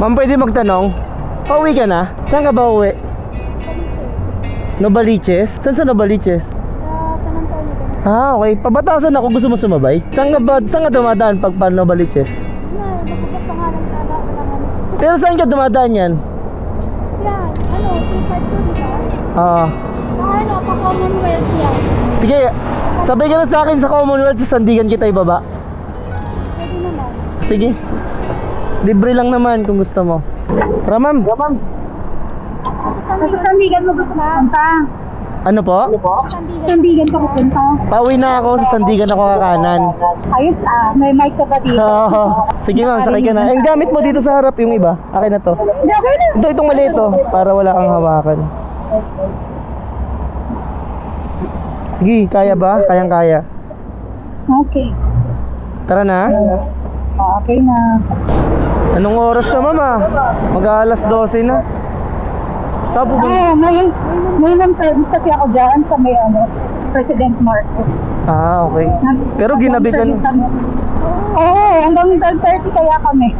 Ma'am, pwede magtanong? Pauwi ka na? Saan ka ba uwi? Novaliches? Saan sa Novaliches? Ah, okay. Pabatasan ako. Gusto mo sumabay? Saan ka ba, saan ka dumadaan pag pa Novaliches? Pero saan ka dumadaan yan? Yan, ano, C5 to, di ba? Ah, Ano, pa-Commonwealth yan. sige. Sabay ka na sa akin sa Commonwealth sa Sandigan kita ibaba. Pwede naman. Sige. Libre lang naman kung gusto mo. Tara, ma'am. Sa Sandigan mo gusto pupunta? Ano po? Sandigan. Sandigan ka pupunta? Pauwi na ako sa Sandigan ako kakanan. Ayos ah, may mic ka ba dito? Oo. Sige ma'am, sakay ka na. Eh, gamit mo dito sa harap yung iba. Akin na to. Hindi, okay na. Ito, itong maliit to. Para wala kang hawakan. Sige, kaya ba? Kayang-kaya. Okay. Tara na. Okay na. Anong oras na mama? Mag-aalas 12 na. Saan po ba? Ah, ngayon, ngayon ang service kasi ako dyan sa may ano, President Marcos. Ah, okay. Pero ginabi ka. Oo, hanggang 12.30 kaya kami.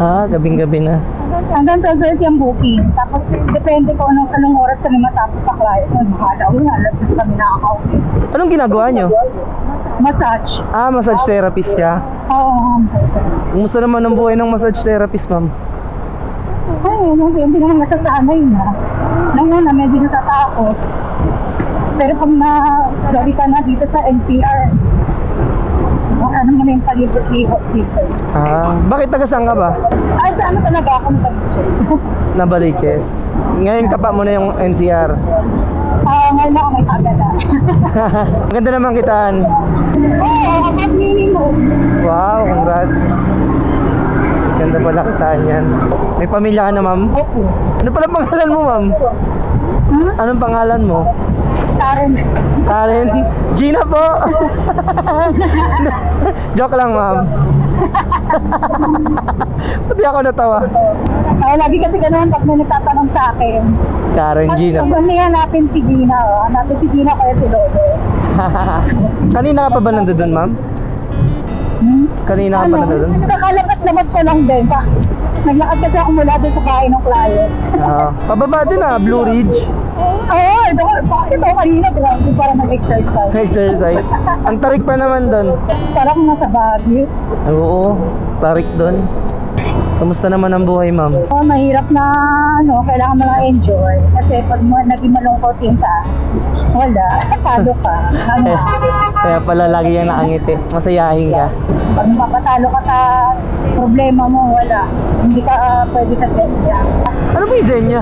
Ah, gabing-gabi na. hanggang 12.30 ang booking. Tapos, depende ko anong, anong oras kami matapos sa client. Ano, Mahalaw na, alas 10 kami nakaka-uwi. Anong ginagawa nyo? Massage. Ah, massage therapist ka. Oo, massage. Kumusta naman ang buhay ng massage therapist, ma'am? Ay, hindi, hindi naman masasanay na. Nung una, medyo natatakot. Pero pag na ka na dito sa NCR, ano mo na yung palibot-libot dito. Ah, bakit taga saan ka ba? Ay, ano talaga ako nag-chess. Nabaliches. Ngayon ka pa mo na yung NCR. Ah, ngayon ako may kagala. Maganda naman kitaan. Oo, ang. Wow, congrats. Ganda pala kitaan yan. May pamilya ka na, ma'am? Opo. Ano pala pangalan mo, ma'am? Hmm? Anong pangalan mo? Karen. Karen? Gina po! Joke lang, ma'am. Pati ako natawa. Ay, lagi kasi ganun pag may nagtatanong sa akin. Karen Gina. Pag may hanapin si Gina, oh. hanapin si Gina kaya si Lolo. Kanina ka pa ba nandoon, ma'am? Hmm? Kanina ka pa nandoon? Nakalabas-labas ko lang din. Naglakad kasi ako mula doon sa bahay ng client. Ah, pababa doon ah, Blue Ridge. Oo, ito, bakit ako kanina, grabe para mag-exercise. Exercise. Ang tarik pa naman doon. Parang nasa Baguio. Oo, tarik doon. Kamusta naman ang buhay, ma'am? Oh, mahirap na, ano, kailangan mo lang enjoy. Kasi pag mo, naging malungkot yung ka, wala, talo ka. Ano, Eh, kaya pala lagi yung nakangiti. Masayahin ka. pag mapatalo ka sa problema mo, wala. Hindi ka ah, pwede sa kanya. Ano ba yung Zenya?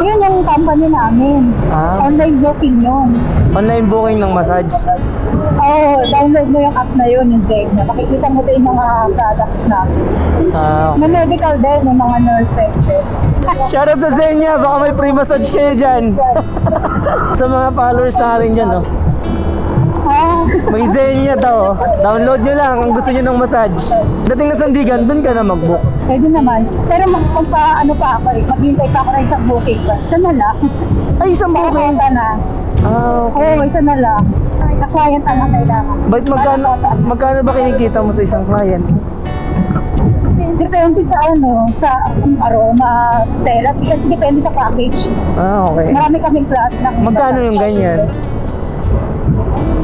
Yun yung company namin. Ah. Online booking yun. Online booking ng massage. Oo, download mo yung app na yun, yung Zegna. Makikita mo din yung mga products namin. Ah, May medical din, may mga nurses din. Shoutout sa Zenya, baka may free massage kayo dyan. sa mga followers natin dyan, no? May Zenya daw. Download nyo lang kung gusto nyo ng massage. Dating na Sandigan, dun ka na mag-book. pwede naman. Pero mag, magpa, ano pa ako eh, maghintay pa ako ng isang booking ba? Isa na lang. Ay, isang booking. Kakakunta na. Ah, okay. Oo, isa na lang. Sa client ang kailangan. Ba't magkano, magkano ba kinikita mo sa isang client? Depende sa ano, sa aroma, therapy, kasi depende sa package. Ah, okay. Marami kaming class ng Magkano yung ganyan?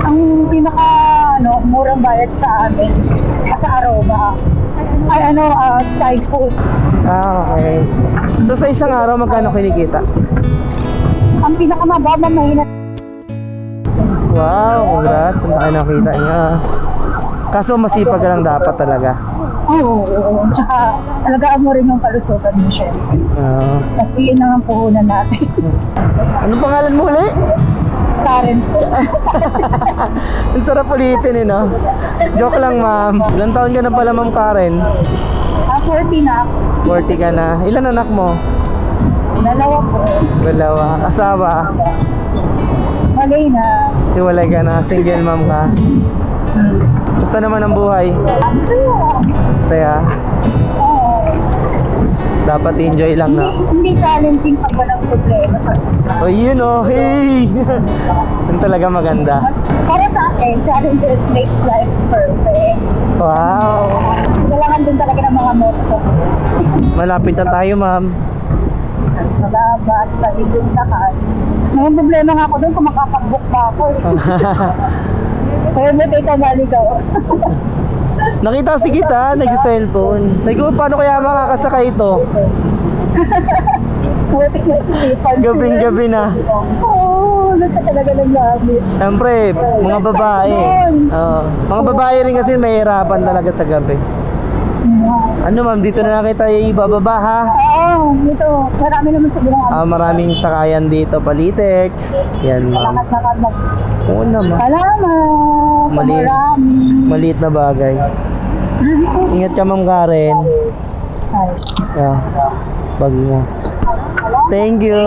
Ang pinaka ano, murang bayad sa amin sa aroma ay ano, uh, Thai food. Ah, okay. So sa isang araw, magkano kinikita? Ang pinakamababa mahina Wow, congrats. Ang laki nakita niya. Kaso masipag ka lang dapat talaga. Oo, oo. Tsaka alagaan mo rin yung kalusugan mo siya. Ah. Kasi yun ang puhunan natin. anong pangalan mo ulit? Karen po. Ang sarap ulitin eh, no? Joke lang, ma'am. Ilang taon ka na pala, ma'am Karen? Ah, 40 na. 40 ka na. Ilan anak mo? Dalawa po. Dalawa. Asawa? Malay na. Hiwalay ka na. Single mom ka. Gusto naman ang buhay. Ang saya. Saya. Dapat enjoy lang, Hindi, no? hindi challenging pag walang problema sa Oh, yun oh. Hey! Yun talaga maganda. Para sa akin, challenges make life perfect. Wow! Kailangan din talaga ng mga moves. Malapit na tayo, ma'am. Sa dagat, sa likod sa kan. May problema nga ako doon kung makapag-book pa ako. Kaya may tayo kamaligaw. Nakita si kita, nag-cellphone. Sabi ko, paano kaya makakasakay ito? Gabing-gabi na. Oo, nasa talaga ng gamit. Siyempre, mga babae. Oo. mga babae rin kasi mahirapan talaga sa gabi. Ano ma'am, dito na lang kita ibababa ha? Oo, ito. Marami naman sa bilang. Ah, maraming sakayan dito, palitex. Yan ma'am. Lakad-lakad lang. Oo naman. Salamat. Mali- Marami. Maliit na bagay. Ingat ka ma'am Karen. Ay. Yeah. Bag mo. Thank you.